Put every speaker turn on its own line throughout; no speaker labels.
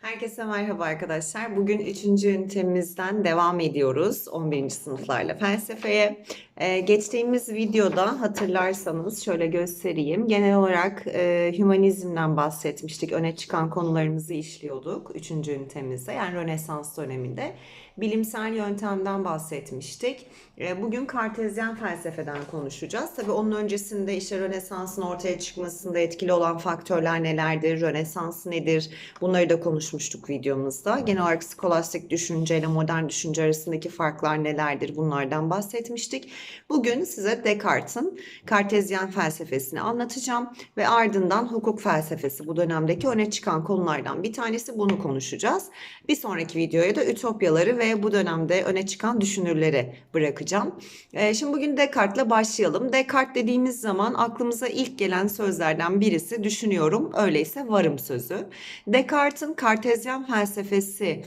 Herkese merhaba arkadaşlar. Bugün 3. ünitemizden devam ediyoruz 11. sınıflarla felsefeye. Ee, geçtiğimiz videoda hatırlarsanız şöyle göstereyim. Genel olarak e, hümanizmden bahsetmiştik. Öne çıkan konularımızı işliyorduk 3. ünitemizde yani Rönesans döneminde. Bilimsel yöntemden bahsetmiştik. E, bugün Kartezyen felsefeden konuşacağız. Tabii onun öncesinde işte Rönesans'ın ortaya çıkmasında etkili olan faktörler nelerdir, Rönesans nedir bunları da konuşmuştuk videomuzda. Genel olarak skolastik düşünce ile modern düşünce arasındaki farklar nelerdir bunlardan bahsetmiştik. Bugün size Descartes'in Kartezyen felsefesini anlatacağım ve ardından hukuk felsefesi bu dönemdeki öne çıkan konulardan bir tanesi bunu konuşacağız. Bir sonraki videoya da ütopyaları ve bu dönemde öne çıkan düşünürleri bırakacağım. Ee, şimdi bugün Descartes'le başlayalım. Descartes dediğimiz zaman aklımıza ilk gelen sözlerden birisi düşünüyorum, öyleyse varım sözü. Descartes'in Kartezyen felsefesi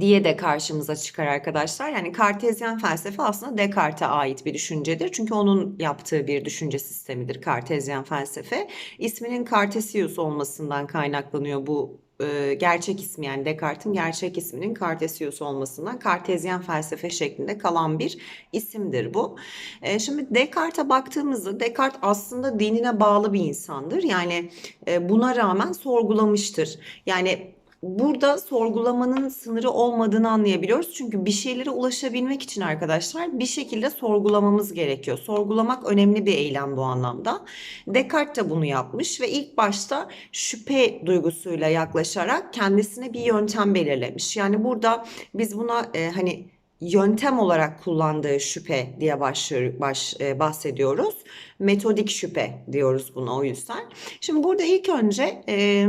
diye de karşımıza çıkar arkadaşlar. Yani Kartezyen felsefe aslında Descartes'e ait bir düşüncedir. Çünkü onun yaptığı bir düşünce sistemidir Kartezyen felsefe. İsminin Cartesius olmasından kaynaklanıyor bu e, gerçek ismi yani Descartes'in gerçek isminin Cartesius olmasından Kartezyen felsefe şeklinde kalan bir isimdir bu. E, şimdi Descartes'e baktığımızda Descartes aslında dinine bağlı bir insandır. Yani e, buna rağmen sorgulamıştır. Yani Burada sorgulamanın sınırı olmadığını anlayabiliyoruz. Çünkü bir şeylere ulaşabilmek için arkadaşlar bir şekilde sorgulamamız gerekiyor. Sorgulamak önemli bir eylem bu anlamda. Descartes de bunu yapmış ve ilk başta şüphe duygusuyla yaklaşarak kendisine bir yöntem belirlemiş. Yani burada biz buna e, hani yöntem olarak kullandığı şüphe diye başlıyor, baş, e, bahsediyoruz. Metodik şüphe diyoruz buna o yüzden. Şimdi burada ilk önce e,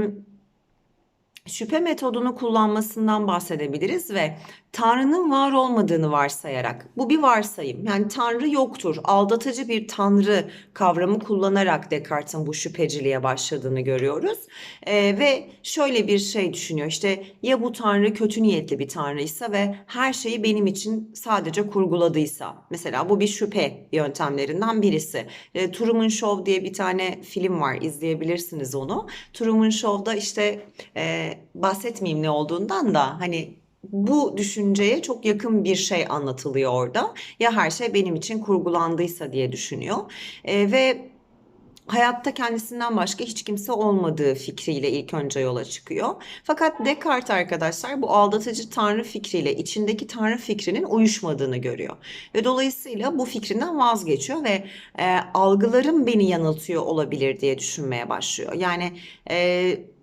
şüphe metodunu kullanmasından bahsedebiliriz ve Tanrı'nın var olmadığını varsayarak, bu bir varsayım. Yani Tanrı yoktur, aldatıcı bir Tanrı kavramı kullanarak Descartes'in bu şüpheciliğe başladığını görüyoruz. Ee, ve şöyle bir şey düşünüyor işte ya bu Tanrı kötü niyetli bir Tanrıysa ve her şeyi benim için sadece kurguladıysa. Mesela bu bir şüphe yöntemlerinden birisi. E, Truman Show diye bir tane film var izleyebilirsiniz onu. Truman Show'da işte e, bahsetmeyeyim ne olduğundan da hani bu düşünceye çok yakın bir şey anlatılıyor orada. Ya her şey benim için kurgulandıysa diye düşünüyor. E, ve hayatta kendisinden başka hiç kimse olmadığı fikriyle ilk önce yola çıkıyor. Fakat Descartes arkadaşlar bu aldatıcı tanrı fikriyle içindeki tanrı fikrinin uyuşmadığını görüyor. Ve dolayısıyla bu fikrinden vazgeçiyor ve e, algılarım beni yanıltıyor olabilir diye düşünmeye başlıyor. Yani e,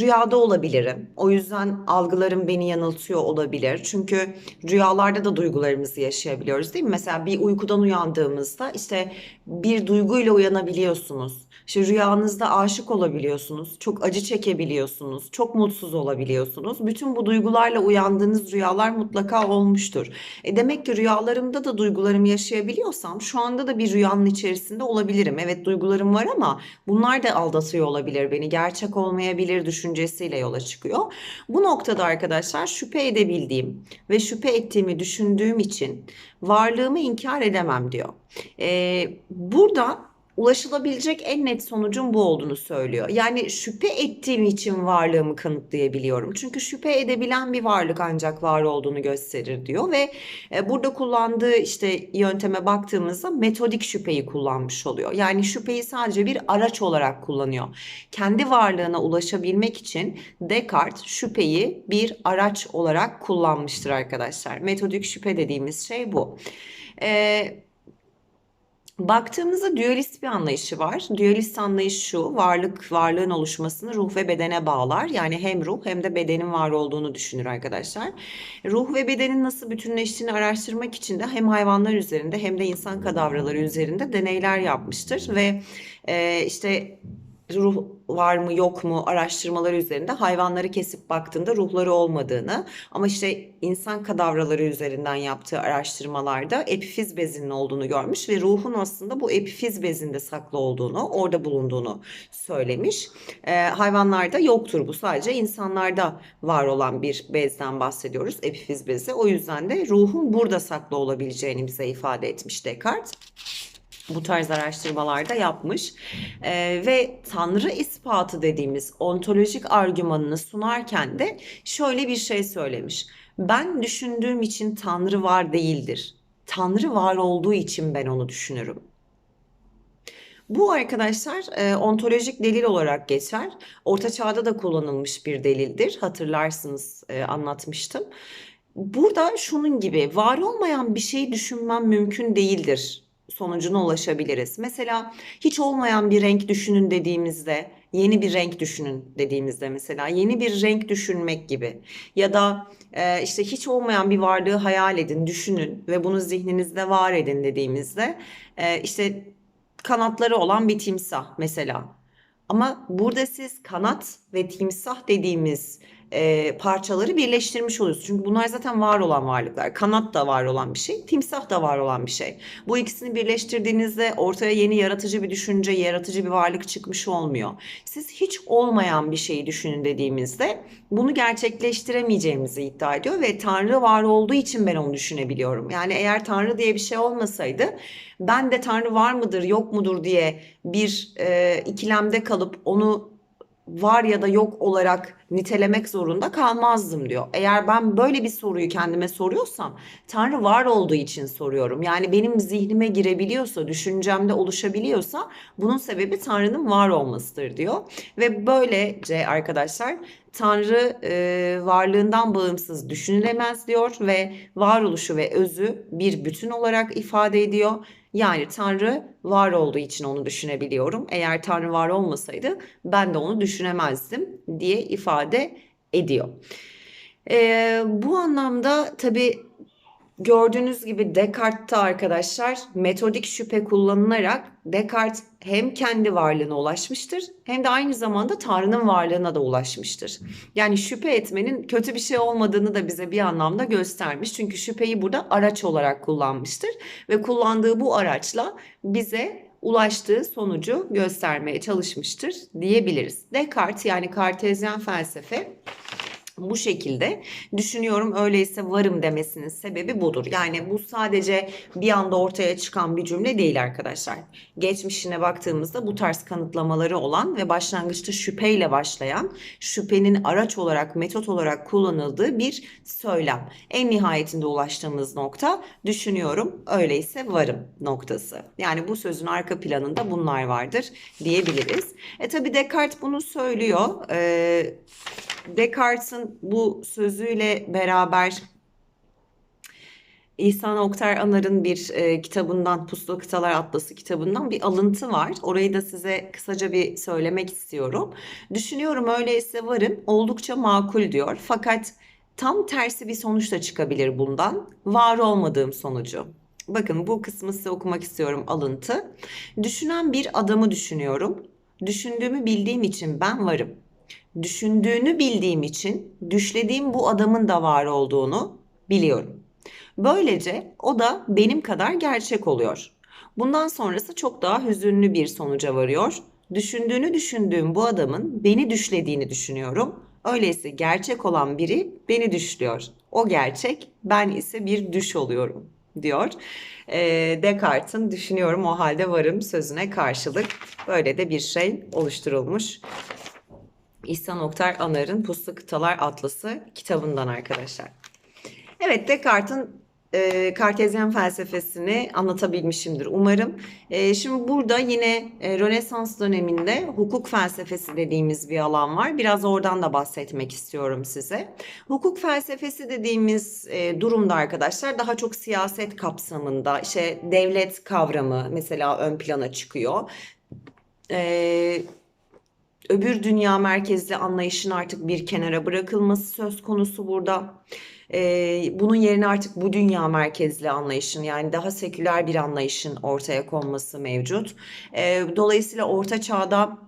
Rüyada olabilirim. O yüzden algılarım beni yanıltıyor olabilir. Çünkü rüyalarda da duygularımızı yaşayabiliyoruz değil mi? Mesela bir uykudan uyandığımızda işte bir duyguyla uyanabiliyorsunuz. İşte rüyanızda aşık olabiliyorsunuz. Çok acı çekebiliyorsunuz. Çok mutsuz olabiliyorsunuz. Bütün bu duygularla uyandığınız rüyalar mutlaka olmuştur. E demek ki rüyalarımda da duygularımı yaşayabiliyorsam şu anda da bir rüyanın içerisinde olabilirim. Evet duygularım var ama bunlar da aldatıyor olabilir beni. Gerçek olmayabilir, düşün düşüncesiyle yola çıkıyor. Bu noktada arkadaşlar şüphe edebildiğim ve şüphe ettiğimi düşündüğüm için varlığımı inkar edemem diyor. Ee, burada ulaşılabilecek en net sonucun bu olduğunu söylüyor. Yani şüphe ettiğim için varlığımı kanıtlayabiliyorum. Çünkü şüphe edebilen bir varlık ancak var olduğunu gösterir diyor ve e, burada kullandığı işte yönteme baktığımızda metodik şüpheyi kullanmış oluyor. Yani şüpheyi sadece bir araç olarak kullanıyor. Kendi varlığına ulaşabilmek için Descartes şüpheyi bir araç olarak kullanmıştır arkadaşlar. Metodik şüphe dediğimiz şey bu. Eee Baktığımızda dualist bir anlayışı var. Dualist anlayış şu, varlık, varlığın oluşmasını ruh ve bedene bağlar. Yani hem ruh hem de bedenin var olduğunu düşünür arkadaşlar. Ruh ve bedenin nasıl bütünleştiğini araştırmak için de hem hayvanlar üzerinde hem de insan kadavraları üzerinde deneyler yapmıştır. Ve e, işte ruh var mı yok mu araştırmaları üzerinde hayvanları kesip baktığında ruhları olmadığını ama işte insan kadavraları üzerinden yaptığı araştırmalarda epifiz bezinin olduğunu görmüş ve ruhun aslında bu epifiz bezinde saklı olduğunu, orada bulunduğunu söylemiş. Ee, hayvanlarda yoktur bu sadece insanlarda var olan bir bezden bahsediyoruz epifiz bezi. O yüzden de ruhun burada saklı olabileceğini bize ifade etmiş Descartes. Bu tarz araştırmalarda yapmış Ee, ve Tanrı ispatı dediğimiz ontolojik argümanını sunarken de şöyle bir şey söylemiş. Ben düşündüğüm için Tanrı var değildir. Tanrı var olduğu için ben onu düşünürüm. Bu arkadaşlar e, ontolojik delil olarak geçer. Orta Çağ'da da kullanılmış bir delildir. Hatırlarsınız e, anlatmıştım. Burada şunun gibi var olmayan bir şeyi düşünmem mümkün değildir sonucuna ulaşabiliriz. Mesela hiç olmayan bir renk düşünün dediğimizde, yeni bir renk düşünün dediğimizde mesela yeni bir renk düşünmek gibi ya da e, işte hiç olmayan bir varlığı hayal edin, düşünün ve bunu zihninizde var edin dediğimizde e, işte kanatları olan bir timsah mesela. Ama burada siz kanat ve timsah dediğimiz e, parçaları birleştirmiş oluyorsunuz. Çünkü bunlar zaten var olan varlıklar. Kanat da var olan bir şey, timsah da var olan bir şey. Bu ikisini birleştirdiğinizde ortaya yeni yaratıcı bir düşünce, yaratıcı bir varlık çıkmış olmuyor. Siz hiç olmayan bir şeyi düşünün dediğimizde bunu gerçekleştiremeyeceğimizi iddia ediyor ve Tanrı var olduğu için ben onu düşünebiliyorum. Yani eğer Tanrı diye bir şey olmasaydı ben de Tanrı var mıdır yok mudur diye bir e, ikilemde kalıp onu var ya da yok olarak nitelemek zorunda kalmazdım diyor. Eğer ben böyle bir soruyu kendime soruyorsam Tanrı var olduğu için soruyorum. Yani benim zihnime girebiliyorsa, düşüncemde oluşabiliyorsa bunun sebebi Tanrı'nın var olmasıdır diyor. Ve böylece arkadaşlar Tanrı e, varlığından bağımsız düşünülemez diyor ve varoluşu ve özü bir bütün olarak ifade ediyor. Yani Tanrı var olduğu için onu düşünebiliyorum. Eğer Tanrı var olmasaydı ben de onu düşünemezdim diye ifade ediyor. Ee, bu anlamda tabii Gördüğünüz gibi Descartes'te arkadaşlar metodik şüphe kullanılarak Descartes hem kendi varlığına ulaşmıştır hem de aynı zamanda Tanrı'nın varlığına da ulaşmıştır. Yani şüphe etmenin kötü bir şey olmadığını da bize bir anlamda göstermiş. Çünkü şüpheyi burada araç olarak kullanmıştır ve kullandığı bu araçla bize ulaştığı sonucu göstermeye çalışmıştır diyebiliriz. Descartes yani Kartezyen felsefe bu şekilde düşünüyorum öyleyse varım demesinin sebebi budur. Yani bu sadece bir anda ortaya çıkan bir cümle değil arkadaşlar. Geçmişine baktığımızda bu tarz kanıtlamaları olan ve başlangıçta şüpheyle başlayan, şüphenin araç olarak, metot olarak kullanıldığı bir söylem. En nihayetinde ulaştığımız nokta düşünüyorum öyleyse varım noktası. Yani bu sözün arka planında bunlar vardır diyebiliriz. E tabi Descartes bunu söylüyor. Ee, Descartes'in bu sözüyle beraber İhsan Oktar Anar'ın bir e, kitabından, Puslu Kıtalar Atlası kitabından bir alıntı var. Orayı da size kısaca bir söylemek istiyorum. Düşünüyorum öyleyse varım oldukça makul diyor. Fakat tam tersi bir sonuç da çıkabilir bundan. Var olmadığım sonucu. Bakın bu kısmı size okumak istiyorum alıntı. Düşünen bir adamı düşünüyorum. Düşündüğümü bildiğim için ben varım düşündüğünü bildiğim için düşlediğim bu adamın da var olduğunu biliyorum. Böylece o da benim kadar gerçek oluyor. Bundan sonrası çok daha hüzünlü bir sonuca varıyor. Düşündüğünü düşündüğüm bu adamın beni düşlediğini düşünüyorum. Öyleyse gerçek olan biri beni düşlüyor. O gerçek, ben ise bir düş oluyorum diyor. E, Descartes'in düşünüyorum o halde varım sözüne karşılık böyle de bir şey oluşturulmuş. İhsan Oktar Anar'ın Puslu Kıtalar Atlası kitabından arkadaşlar. Evet Descartes'in e, Kartezyen felsefesini anlatabilmişimdir umarım. E, şimdi burada yine e, Rönesans döneminde hukuk felsefesi dediğimiz bir alan var. Biraz oradan da bahsetmek istiyorum size. Hukuk felsefesi dediğimiz e, durumda arkadaşlar daha çok siyaset kapsamında işte devlet kavramı mesela ön plana çıkıyor. E, öbür dünya merkezli anlayışın artık bir kenara bırakılması söz konusu burada. Ee, bunun yerine artık bu dünya merkezli anlayışın yani daha seküler bir anlayışın ortaya konması mevcut. Ee, dolayısıyla Orta Çağ'da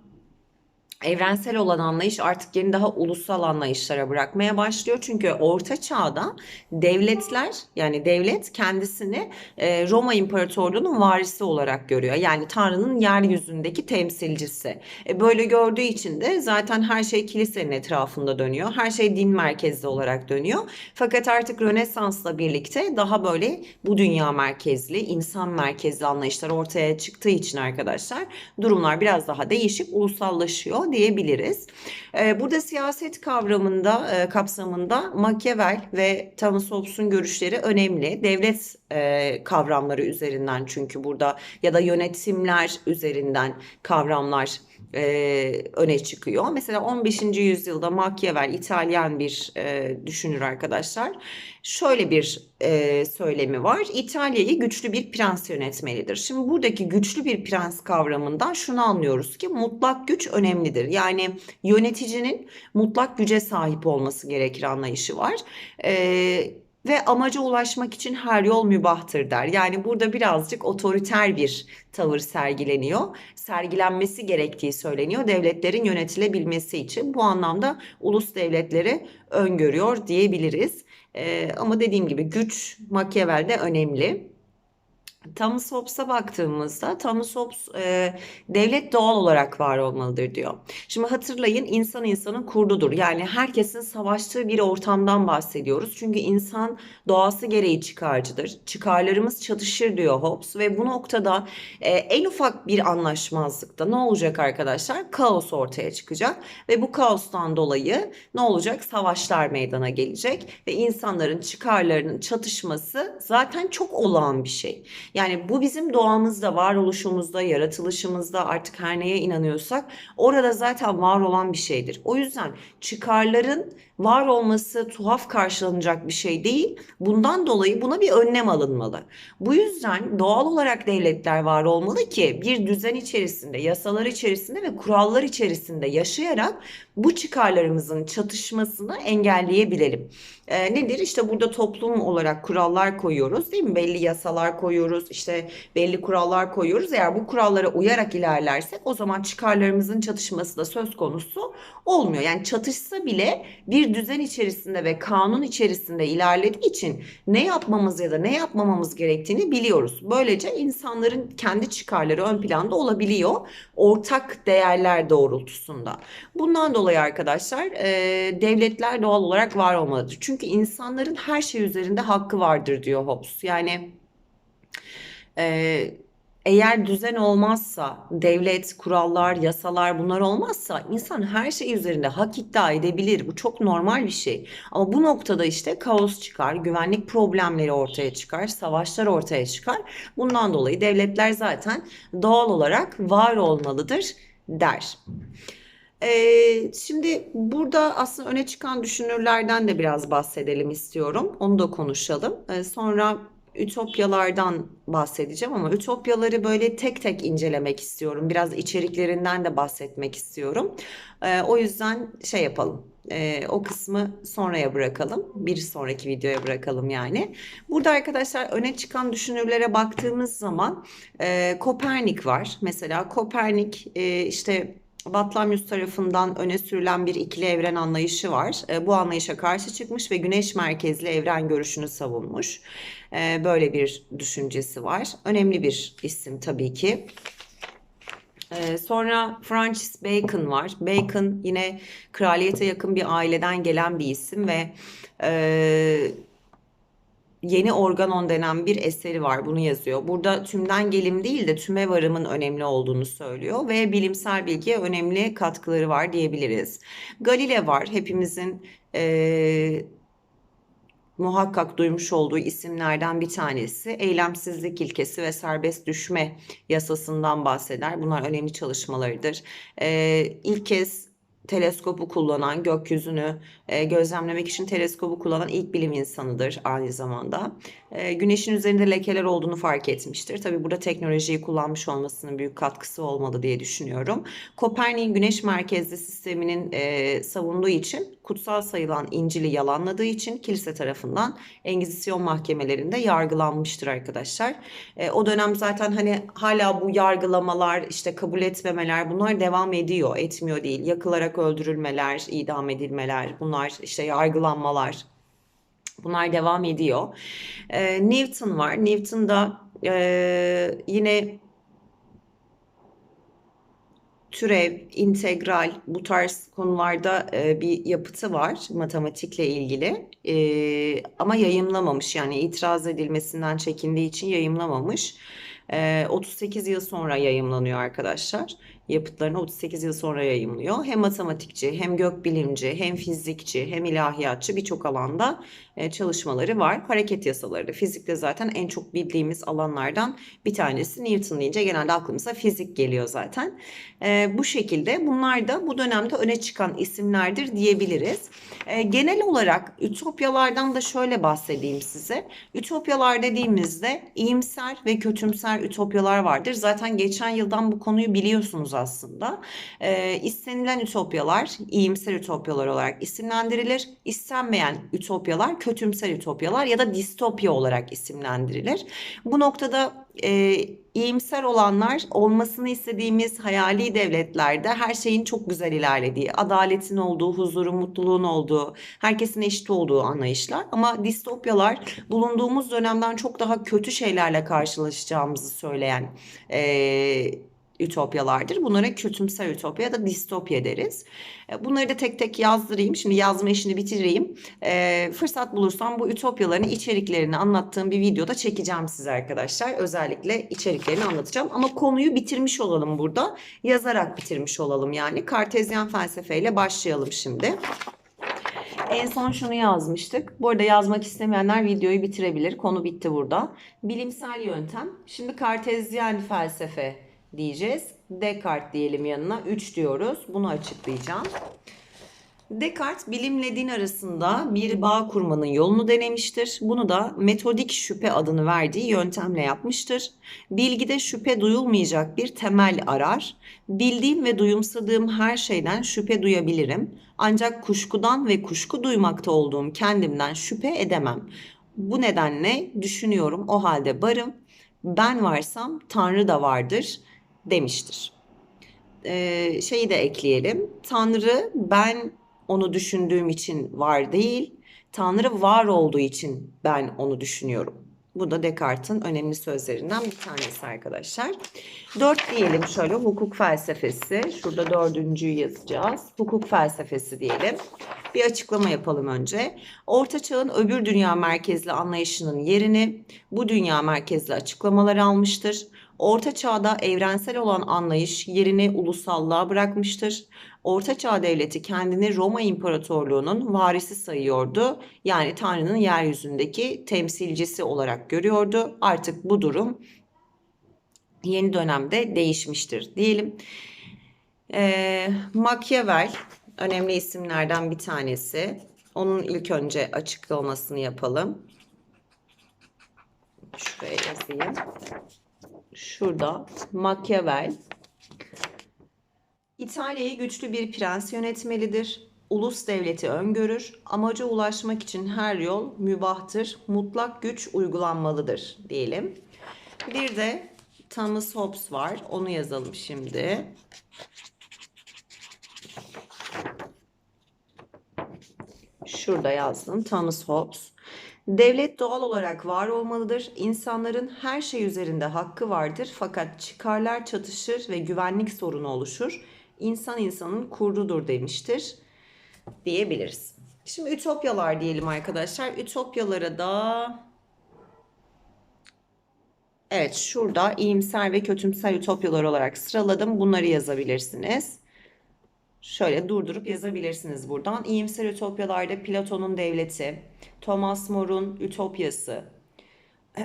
evrensel olan anlayış artık yeni daha ulusal anlayışlara bırakmaya başlıyor. Çünkü orta çağda devletler yani devlet kendisini e, Roma İmparatorluğu'nun varisi olarak görüyor. Yani Tanrı'nın yeryüzündeki temsilcisi. E, böyle gördüğü için de zaten her şey kilisenin etrafında dönüyor. Her şey din merkezli olarak dönüyor. Fakat artık Rönesans'la birlikte daha böyle bu dünya merkezli, insan merkezli anlayışlar ortaya çıktığı için arkadaşlar durumlar biraz daha değişip ulusallaşıyor diyebiliriz. Ee, burada siyaset kavramında, e, kapsamında Machiavelli ve Thomas Hobbes'un görüşleri önemli. Devlet e, kavramları üzerinden çünkü burada ya da yönetimler üzerinden kavramlar e, öne çıkıyor. Mesela 15. yüzyılda Machiavelli İtalyan bir e, düşünür arkadaşlar. Şöyle bir e, söylemi var. İtalya'yı güçlü bir prens yönetmelidir. Şimdi buradaki güçlü bir prens kavramından şunu anlıyoruz ki mutlak güç önemlidir. Yani yöneticinin mutlak güce sahip olması gerekir anlayışı var. Eee ve amaca ulaşmak için her yol mübahtır der. Yani burada birazcık otoriter bir tavır sergileniyor. Sergilenmesi gerektiği söyleniyor devletlerin yönetilebilmesi için. Bu anlamda ulus devletleri öngörüyor diyebiliriz. Ee, ama dediğim gibi güç Machiavelli'de önemli. Thomas Hobbes'a baktığımızda Thomas Hobbes e, devlet doğal olarak var olmalıdır diyor. Şimdi hatırlayın insan insanın kurdudur. Yani herkesin savaştığı bir ortamdan bahsediyoruz. Çünkü insan doğası gereği çıkarcıdır. Çıkarlarımız çatışır diyor Hobbes ve bu noktada e, en ufak bir anlaşmazlıkta ne olacak arkadaşlar? Kaos ortaya çıkacak ve bu kaostan dolayı ne olacak? Savaşlar meydana gelecek ve insanların çıkarlarının çatışması zaten çok olağan bir şey. Yani bu bizim doğamızda, varoluşumuzda, yaratılışımızda artık her neye inanıyorsak orada zaten var olan bir şeydir. O yüzden çıkarların var olması tuhaf karşılanacak bir şey değil. Bundan dolayı buna bir önlem alınmalı. Bu yüzden doğal olarak devletler var olmalı ki bir düzen içerisinde, yasalar içerisinde ve kurallar içerisinde yaşayarak bu çıkarlarımızın çatışmasını engelleyebilelim. E, nedir? İşte burada toplum olarak kurallar koyuyoruz değil mi? Belli yasalar koyuyoruz, işte belli kurallar koyuyoruz. Eğer bu kurallara uyarak ilerlersek o zaman çıkarlarımızın çatışması da söz konusu olmuyor. Yani çatışsa bile bir düzen içerisinde ve kanun içerisinde ilerlediği için ne yapmamız ya da ne yapmamamız gerektiğini biliyoruz. Böylece insanların kendi çıkarları ön planda olabiliyor ortak değerler doğrultusunda. Bundan dolayı arkadaşlar e, devletler doğal olarak var olmalıdır. Çünkü insanların her şey üzerinde hakkı vardır diyor Hobbes. Yani e, eğer düzen olmazsa, devlet, kurallar, yasalar bunlar olmazsa insan her şey üzerinde hak iddia edebilir. Bu çok normal bir şey. Ama bu noktada işte kaos çıkar, güvenlik problemleri ortaya çıkar, savaşlar ortaya çıkar. Bundan dolayı devletler zaten doğal olarak var olmalıdır der. Ee, şimdi burada aslında öne çıkan düşünürlerden de biraz bahsedelim istiyorum. Onu da konuşalım. Ee, sonra ütopyalardan bahsedeceğim ama ütopyaları böyle tek tek incelemek istiyorum. Biraz içeriklerinden de bahsetmek istiyorum. Ee, o yüzden şey yapalım. Ee, o kısmı sonraya bırakalım. Bir sonraki videoya bırakalım yani. Burada arkadaşlar öne çıkan düşünürlere baktığımız zaman e, Kopernik var. Mesela Kopernik e, işte Batlamyus tarafından öne sürülen bir ikili evren anlayışı var. E, bu anlayışa karşı çıkmış ve güneş merkezli evren görüşünü savunmuş. E, böyle bir düşüncesi var. Önemli bir isim tabii ki. E, sonra Francis Bacon var. Bacon yine kraliyete yakın bir aileden gelen bir isim ve Yeni Organon denen bir eseri var. Bunu yazıyor. Burada tümden gelim değil de tüme varımın önemli olduğunu söylüyor ve bilimsel bilgiye önemli katkıları var diyebiliriz. Galile var. Hepimizin e, muhakkak duymuş olduğu isimlerden bir tanesi. Eylemsizlik ilkesi ve serbest düşme yasasından bahseder. Bunlar önemli çalışmalarıdır. E, ilk kez teleskobu kullanan, gökyüzünü e, gözlemlemek için teleskobu kullanan ilk bilim insanıdır aynı zamanda. E, güneşin üzerinde lekeler olduğunu fark etmiştir. Tabi burada teknolojiyi kullanmış olmasının büyük katkısı olmalı diye düşünüyorum. Kopernik'in güneş merkezli sisteminin e, savunduğu için kutsal sayılan İncil'i yalanladığı için kilise tarafından Engizisyon mahkemelerinde yargılanmıştır arkadaşlar. E, o dönem zaten hani hala bu yargılamalar, işte kabul etmemeler bunlar devam ediyor, etmiyor değil. Yakılarak öldürülmeler, idam edilmeler, bunlar işte yargılanmalar Bunlar devam ediyor. Ee, Newton var. Newton da e, yine türev, integral bu tarz konularda e, bir yapıtı var matematikle ilgili. E, ama yayımlamamış yani itiraz edilmesinden çekindiği için yayımlamamış. E, 38 yıl sonra yayımlanıyor arkadaşlar yapıtlarını 38 yıl sonra yayımlıyor. Hem matematikçi, hem gökbilimci, hem fizikçi, hem ilahiyatçı birçok alanda e, çalışmaları var. Hareket yasaları da fizikte zaten en çok bildiğimiz alanlardan bir tanesi. Newton deyince genelde aklımıza fizik geliyor zaten. E, bu şekilde bunlar da bu dönemde öne çıkan isimlerdir diyebiliriz. E, genel olarak ütopyalardan da şöyle bahsedeyim size. Ütopyalar dediğimizde iyimser ve kötümser ütopyalar vardır. Zaten geçen yıldan bu konuyu biliyorsunuz aslında. E, istenilen ütopyalar iyimser ütopyalar olarak isimlendirilir. İstenmeyen ütopyalar kötümser ütopyalar ya da distopya olarak isimlendirilir. Bu noktada e, iyimser olanlar olmasını istediğimiz hayali devletlerde her şeyin çok güzel ilerlediği, adaletin olduğu, huzurun, mutluluğun olduğu, herkesin eşit olduğu anlayışlar. Ama distopyalar bulunduğumuz dönemden çok daha kötü şeylerle karşılaşacağımızı söyleyen e, ütopyalardır. Bunlara kötümser ütopya ya da distopya deriz. E, bunları da tek tek yazdırayım. Şimdi yazma işini bitireyim. E, fırsat bulursam bu ütopyaların içeriklerini anlattığım bir videoda çekeceğim size arkadaşlar. Özellikle içeriklerini anlatacağım. Ama konuyu bitirmiş olalım burada. Yazarak bitirmiş olalım yani. Kartezyen felsefeyle başlayalım şimdi. En son şunu yazmıştık. Bu arada yazmak istemeyenler videoyu bitirebilir. Konu bitti burada. Bilimsel yöntem. Şimdi kartezyen felsefe diyeceğiz. Descartes diyelim yanına. 3 diyoruz. Bunu açıklayacağım. Descartes bilimle din arasında bir bağ kurmanın yolunu denemiştir. Bunu da metodik şüphe adını verdiği yöntemle yapmıştır. Bilgide şüphe duyulmayacak bir temel arar. Bildiğim ve duyumsadığım her şeyden şüphe duyabilirim. Ancak kuşkudan ve kuşku duymakta olduğum kendimden şüphe edemem. Bu nedenle düşünüyorum o halde varım. Ben varsam Tanrı da vardır demiştir. Ee, şeyi de ekleyelim. Tanrı ben onu düşündüğüm için var değil. Tanrı var olduğu için ben onu düşünüyorum. Bu da Descartes'in önemli sözlerinden bir tanesi arkadaşlar. Dört diyelim şöyle hukuk felsefesi. Şurada dördüncüyü yazacağız. Hukuk felsefesi diyelim. Bir açıklama yapalım önce. Orta Çağ'ın öbür dünya merkezli anlayışının yerini bu dünya merkezli açıklamalar almıştır. Orta Çağ'da evrensel olan anlayış yerini ulusallığa bırakmıştır. Orta Çağ devleti kendini Roma İmparatorluğu'nun varisi sayıyordu. Yani Tanrı'nın yeryüzündeki temsilcisi olarak görüyordu. Artık bu durum yeni dönemde değişmiştir diyelim. Ee, Machiavelli önemli isimlerden bir tanesi. Onun ilk önce açıklamasını yapalım. Şuraya yazayım. Şurada Machiavelli İtalya'yı güçlü bir prens yönetmelidir. Ulus devleti öngörür. Amaca ulaşmak için her yol mübahtır. Mutlak güç uygulanmalıdır diyelim. Bir de Thomas Hobbes var. Onu yazalım şimdi. Şurada yazdım. Thomas Hobbes. Devlet doğal olarak var olmalıdır. İnsanların her şey üzerinde hakkı vardır fakat çıkarlar çatışır ve güvenlik sorunu oluşur. İnsan insanın kurdudur demiştir diyebiliriz. Şimdi ütopyalar diyelim arkadaşlar. Ütopyalara da Evet şurada iyimser ve kötümser ütopyalar olarak sıraladım. Bunları yazabilirsiniz. Şöyle durdurup yazabilirsiniz buradan. İyimser ütopyalarda Platon'un devleti, Thomas More'un Ütopyası,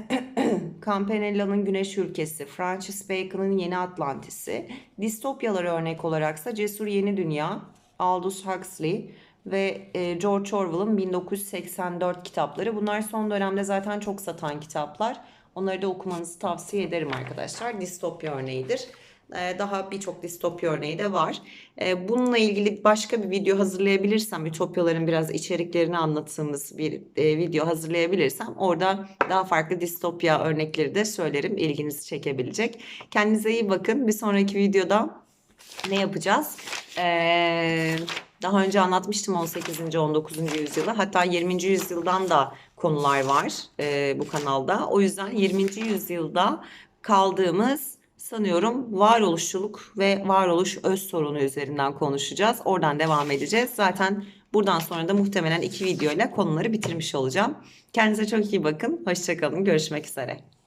Campanella'nın Güneş Ülkesi, Francis Bacon'ın Yeni Atlantis'i, distopyalara örnek olaraksa Cesur Yeni Dünya, Aldous Huxley ve e, George Orwell'ın 1984 kitapları. Bunlar son dönemde zaten çok satan kitaplar. Onları da okumanızı tavsiye ederim arkadaşlar. Distopya örneğidir. E, daha birçok distopya örneği de var. E, bununla ilgili başka bir video hazırlayabilirsem, ütopyaların biraz içeriklerini anlattığımız bir e, video hazırlayabilirsem orada daha farklı distopya örnekleri de söylerim. İlginizi çekebilecek. Kendinize iyi bakın. Bir sonraki videoda ne yapacağız? Ee, daha önce anlatmıştım 18. 19. yüzyılı. Hatta 20. yüzyıldan da konular var e, bu kanalda. O yüzden 20. yüzyılda kaldığımız sanıyorum varoluşçuluk ve varoluş öz sorunu üzerinden konuşacağız. Oradan devam edeceğiz. Zaten buradan sonra da muhtemelen iki videoyla konuları bitirmiş olacağım. Kendinize çok iyi bakın. Hoşçakalın. Görüşmek üzere.